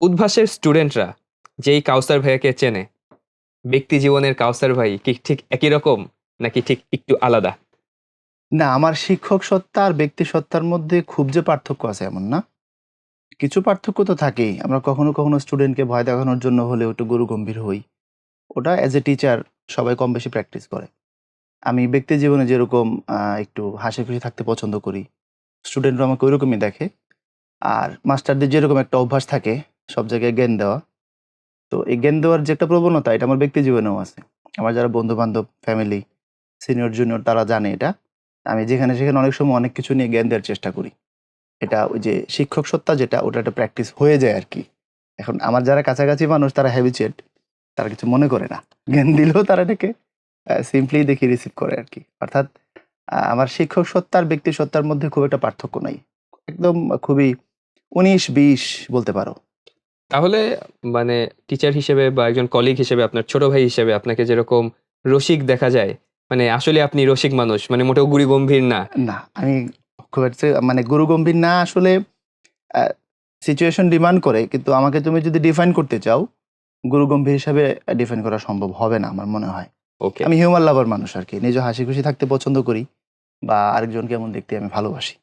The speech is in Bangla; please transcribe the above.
উদ্ভাসের স্টুডেন্টরা যেই কাউসার ভাইয়াকে চেনে, ব্যক্তি জীবনের কাউসার ভাই কি ঠিক একই রকম, নাকি ঠিক একটু আলাদা? না, আমার শিক্ষক সত্তা আর ব্যক্তি সত্তার মধ্যে খুব যে পার্থক্য আছে এমন না। কিছু পার্থক্য তো থাকেই, আমরা কখনো কখনো স্টুডেন্টকে ভয় দেখানোর জন্য হলেও একটু গুরু গম্ভীর হই। ওটা অ্যাজ এ টিচার সবাই কম বেশি প্র্যাকটিস করে। আমি ব্যক্তি জীবনে যেরকম একটু হাসি খুশি থাকতে পছন্দ করি স্টুডেন্টরা আমাকে ওইরকমই দেখে। আর মাস্টারদের যেরকম একটা অভ্যাস থাকে সব জায়গায় জ্ঞান দেওয়া। তো এই জ্ঞান দেওয়ার যে একটা প্রবণতা, এটা আমার ব্যক্তি জীবনেও আছে। আমার যারা বন্ধু বান্ধব ফ্যামিলি সিনিয়র জুনিয়র তারা জানে এটা। আমি যেখানে সেখানে অনেক সময় অনেক কিছু নিয়ে জ্ঞান দেওয়ার চেষ্টা করি। এটা ওই যে শিক্ষক সত্তা যেটা, ওটা একটা প্র্যাকটিস হয়ে যায় আর কি এখন আমার যারা কাছাকাছি মানুষ, তারা হ্যাবিচুয়েট তারা কিছু মনে করে না। জ্ঞান দিলেও তারা এটাকে সিম্পলি দেখি রিসিভ করে আর কি অর্থাৎ আমার শিক্ষক সত্তার, ব্যক্তি সত্তার মধ্যে খুব একটা পার্থক্য নাই। একদম খুবই উনিশ, বিশ বলতে পারো। তাহলে মানে টিচার হিসেবে বা একজন কলিগ হিসেবে আপনার ছোট ভাই হিসেবে আপনাকে যেরকম রসিক দেখা যায় মানে আসলে আপনি রসিক মানুষ মানে মোটেও গুরু গম্ভীর না। না আমি খুব একটা মানে গুরু গম্ভীর না আসলে সিচুয়েশন ডিমান্ড করে কিন্তু আমাকে তুমি যদি ডিফাইন করতে চাও গুরু গম্ভীর হিসাবে ডিফাইন করা সম্ভব হবে না আমার মনে হয়। ওকে আমি হিউমার লাভার মানুষ আর কি নিজে হাসি খুশি থাকতে পছন্দ করি বা আরেকজনকে এমন দেখতে আমি ভালোবাসি।